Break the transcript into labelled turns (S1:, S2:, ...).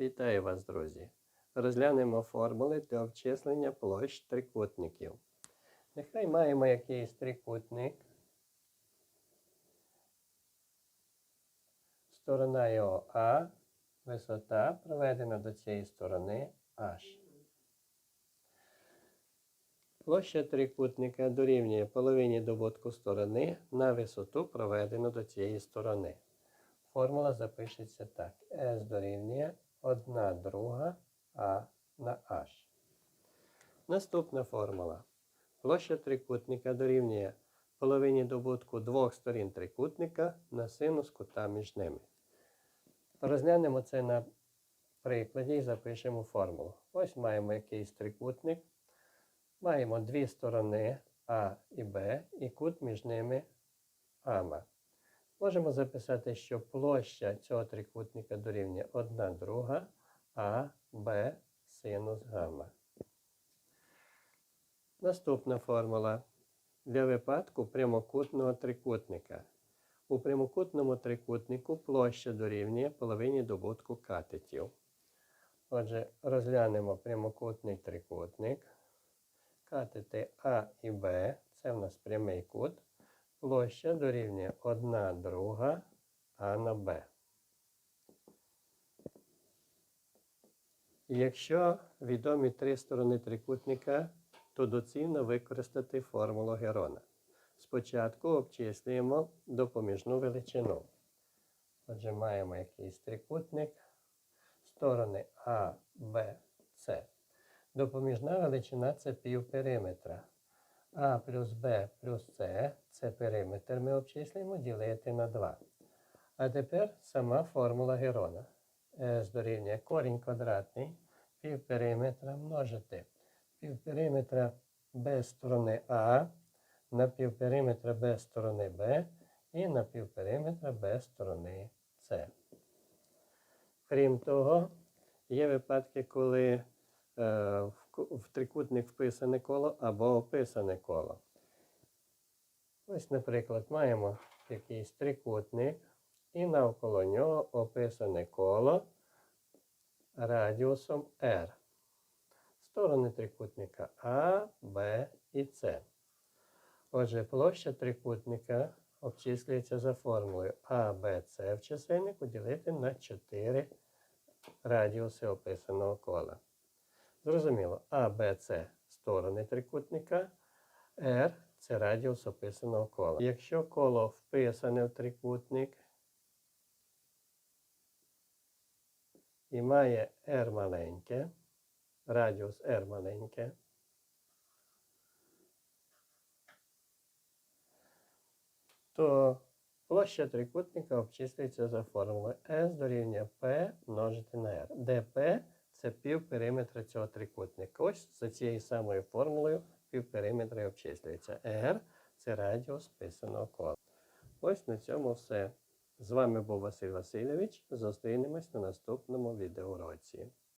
S1: Вітаю вас, друзі! Розглянемо формули для обчислення площ трикутників. Нехай маємо якийсь трикутник. Сторона його А, висота проведена до цієї сторони H. Площа трикутника дорівнює половині добутку сторони на висоту, проведену до цієї сторони. Формула запишеться так. S дорівнює 1 друга А на H. Наступна формула. Площа трикутника дорівнює половині добутку двох сторін трикутника на синус кута між ними. Розглянемо це на прикладі і запишемо формулу. Ось маємо якийсь трикутник. Маємо дві сторони А і Б, і кут між ними АМА. Можемо записати, що площа цього трикутника дорівнює 1 друга А, Б, синус гамма. Наступна формула для випадку прямокутного трикутника. У прямокутному трикутнику площа дорівнює половині добутку катетів. Отже, розглянемо прямокутний трикутник. Катети А і Б це в нас прямий кут. Площа дорівнює 1 друга А на Б. Якщо відомі три сторони трикутника, то доцільно використати формулу Герона. Спочатку обчислюємо допоміжну величину. Отже, маємо якийсь трикутник, сторони А, Б, С. Допоміжна величина це півпериметра. А плюс Б обчислюємо ділити на 2. А тепер сама формула Герона. С дорівнює корінь квадратний півпериметра множити півпериметра без сторони А на півпериметра без сторони Б і на півпериметра без сторони С. Крім того, є випадки, коли е, в трикутник вписане коло або описане коло. Ось, наприклад, маємо якийсь трикутник, і навколо нього описане коло радіусом R. Сторони трикутника А, Б і С. Отже, площа трикутника обчислюється за формулою А, Б, С в чисельнику ділити на 4 радіуси описаного кола. Зрозуміло, А, Б, С сторони трикутника, R це радіус описаного кола. Якщо коло вписане в трикутник і має R маленьке, радіус R маленьке, то площа трикутника обчислюється за формулою S дорівнює P множити на R, де P це пів периметра цього трикутника. Ось за цією самою формулою пів периметра і обчислюється. R це радіус писаного кола. Ось на цьому все. З вами був Василь Васильович. Зустрінемось на наступному відеоуроці.